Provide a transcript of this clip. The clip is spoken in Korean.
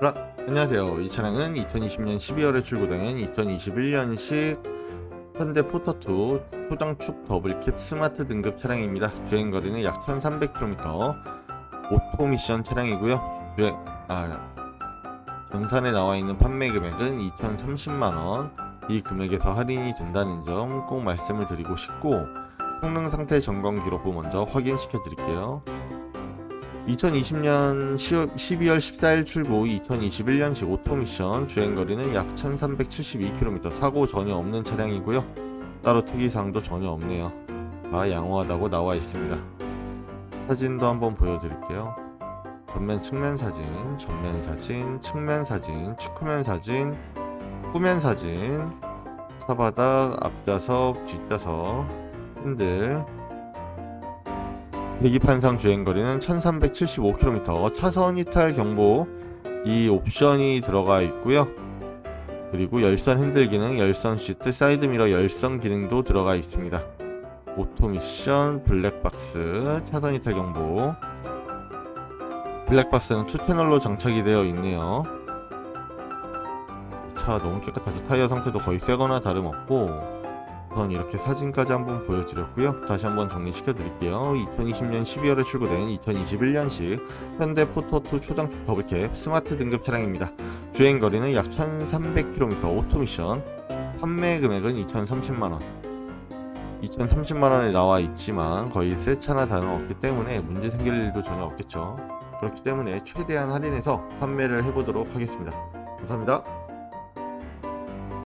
라, 안녕하세요. 이 차량은 2020년 12월에 출고된 2021년식 현대 포터2 초장축 더블캡 스마트 등급 차량입니다. 주행 거리는 약 1300km 오토 미션 차량이고요. 주행, 아, 전산에 나와 있는 판매 금액은 2030만원 이 금액에서 할인이 된다는 점 꼭 말씀을 드리고 싶고 성능 상태 점검 기록부 먼저 확인시켜 드릴게요. 2020년 12월 14일 출고 2021년식 오토미션 주행거리는 약 1372km 사고 전혀 없는 차량이고요. 따로 특이사항도 전혀 없네요. 다 양호하다고 나와 있습니다. 사진도 한번 보여드릴게요. 전면 측면 사진, 전면 사진, 측면 사진, 측후면 사진, 후면 사진. 차바닥, 앞좌석, 뒷좌석, 핸들 대기판상 주행거리는 1375km 차선 이탈 경보 이 옵션이 들어가 있고요. 그리고 열선 핸들 기능, 열선 시트, 사이드미러 열선 기능도 들어가 있습니다. 오토 미션, 블랙박스, 차선 이탈 경보. 블랙박스는 2채널로 장착이 되어 있네요. 차 너무 깨끗하죠. 타이어 상태도 거의 새거나 다름없고 우선 이렇게 사진까지 한번 보여드렸고요. 다시 한번 정리시켜 드릴게요. 2020년 12월에 출고된 2021년식 현대 포터2 초장축 더블캡 스마트 등급 차량입니다. 주행 거리는 약 1300km 오토 미션 판매 금액은 2030만원 2030만원에 나와 있지만 거의 새 차나 다름없기 때문에 문제 생길 일도 전혀 없겠죠. 그렇기 때문에 최대한 할인해서 판매를 해보도록 하겠습니다. 감사합니다.